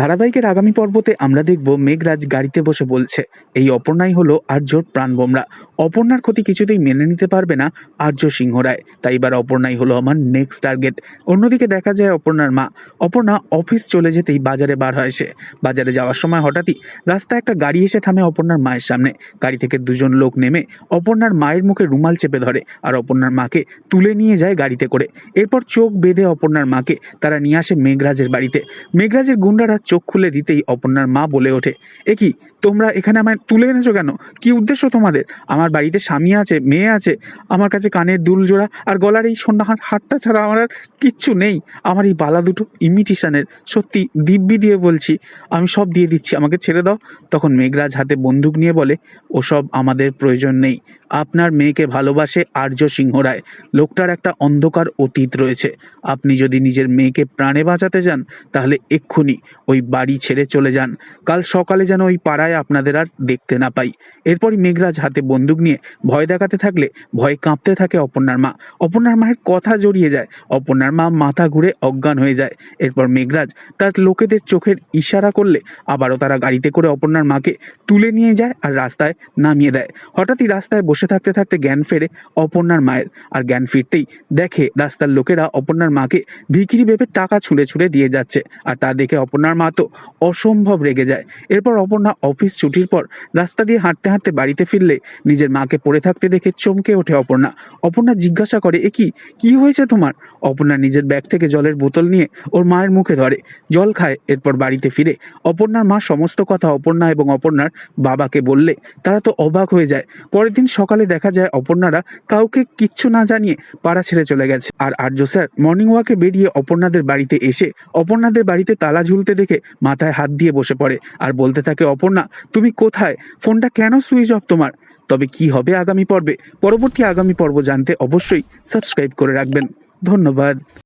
ধারাবাহিকের আগামী পর্বতে আমরা দেখব মেঘরাজ গাড়িতে বসে বলছে, এই অপর্ণাই হলো আর্যর প্রাণবোমরা অপর্ণার ক্ষতি কিছুতেই মেনে নিতে পারবে না আর্য সিংহ রায়। তাই এবার অপর্ণাই হলো আমার নেক্সট টার্গেট অন্যদিকে দেখা যায় অপর্ণার মা, অপর্ণা অফিস চলে যেতেই বাজারে বার হয় সে। বাজারে যাওয়ার সময় হঠাৎই রাস্তায় একটা গাড়ি এসে থামে অপর্ণার মায়ের সামনে। গাড়ি থেকে দুজন লোক নেমে অপর্ণার মায়ের মুখে রুমাল চেপে ধরে আর অপর্ণার মাকে তুলে নিয়ে যায় গাড়িতে করে। এরপর চোখ বেঁধে অপর্ণার মাকে তারা নিয়ে আসে মেঘরাজের বাড়িতে। মেঘরাজের গুন্ডারা চোখ খুলে দিতেই অপর্ণার মা বলে ওঠে, এ কি, তোমরা এখানে আমায় তুলে এনেছো কেন? কি উদ্দেশ্য তোমাদের? আমার বাড়িতে স্বামী আছে, মেয়ে আছে, আমার কাছে কানের দুল জোড়া আর গলার এই সোনা হার হারটা ছাড়া আমার আর কিচ্ছু নেই। আমার এই বালা দুটো ইমিটেশনের সত্যি দিব্যি দিয়ে বলছি, আমি সব দিয়ে দিচ্ছি, আমাকে ছেড়ে দাও। তখন মেঘরাজ হাতে বন্দুক নিয়ে বলে, ওসব আমাদের প্রয়োজন নেই। আপনার মেয়েকে ভালোবাসে আর্য সিংহ রায়। লোকটার একটা অন্ধকার অতীত রয়েছে। আপনি যদি নিজের মেয়েকে প্রাণে বাঁচাতে চান তাহলে এক্ষুনি ওই বাড়ি ছেড়ে চলে যান। কাল সকালে যেন ওই পাড়ায় আপনাদের আর দেখতে না পাই। এরপরই মেঘরাজ হাতে বন্দুক নিয়ে ভয় দেখাতে থাকলে ভয়ে কাঁপতে থাকে অপর্ণার মা। অপর্ণার মায়ের কথা জড়িয়ে যায়। অপর্ণার মা মাথা ঘুরে অজ্ঞান হয়ে যায়। এরপর মেঘরাজ তার লোকেদের চোখের ইশারা করলে আবারও তারা গাড়িতে করে অপর্ণার মাকে তুলে নিয়ে যায় আর রাস্তায় নামিয়ে দেয়। হঠাৎই রাস্তায় বসে থাকতে থাকতে জ্ঞান ফেরে অপর্ণার মায়ের। আর জ্ঞান ফিরতেই দেখে রাস্তার লোকেরা অপর্ণার মাকে ভিখিরি ভেবে টাকা ছুঁড়ে ছুঁড়ে দিয়ে যাচ্ছে। আর তা দেখে অপর্ণার মা তো অসম্ভব রেগে যায়। এরপর অপর্ণা অফিস ছুটির পর রাস্তা দিয়ে হাঁটতে হাঁটতে বাড়িতে ফিরলে নিজের মাকে পড়ে থাকতে দেখে চমকে ওঠে অপর্ণা। অপর্ণা জিজ্ঞাসা করে, এ কি? কি হয়েছে তোমার? অপর্ণা নিজের ব্যাগ থেকে জলের বোতল নিয়ে ওর মায়ের মুখে ধরে, জল খায়, এরপর বাড়িতে ফিরে। অপর্ণার মা সমস্ত কথা অপর্ণা এবং অপর্ণার বাবাকে বললে তারা তো অবাক হয়ে যায়। পরের দিন সকালে দেখা যায় অপর্ণারা কাউকে কিচ্ছু না জানিয়ে পাড়া ছেড়ে চলে গেছে। আর আর্য স্যার মর্নিং ওয়াকে বেরিয়ে অপর্ণাদের বাড়িতে এসে অপর্ণাদের বাড়িতে তালা ঝুলতে দেখে মাথায় হাত দিয়ে বসে পড়ে আর বলতে থাকে, অপর্ণা, তুমি কোথায়? ফোনটা কেন সুইচ অফ তোমার? তবে কি হবে আগামী পর্বে? পরবর্তী আগামী পর্ব জানতে অবশ্যই সাবস্ক্রাইব করে রাখবেন। ধন্যবাদ।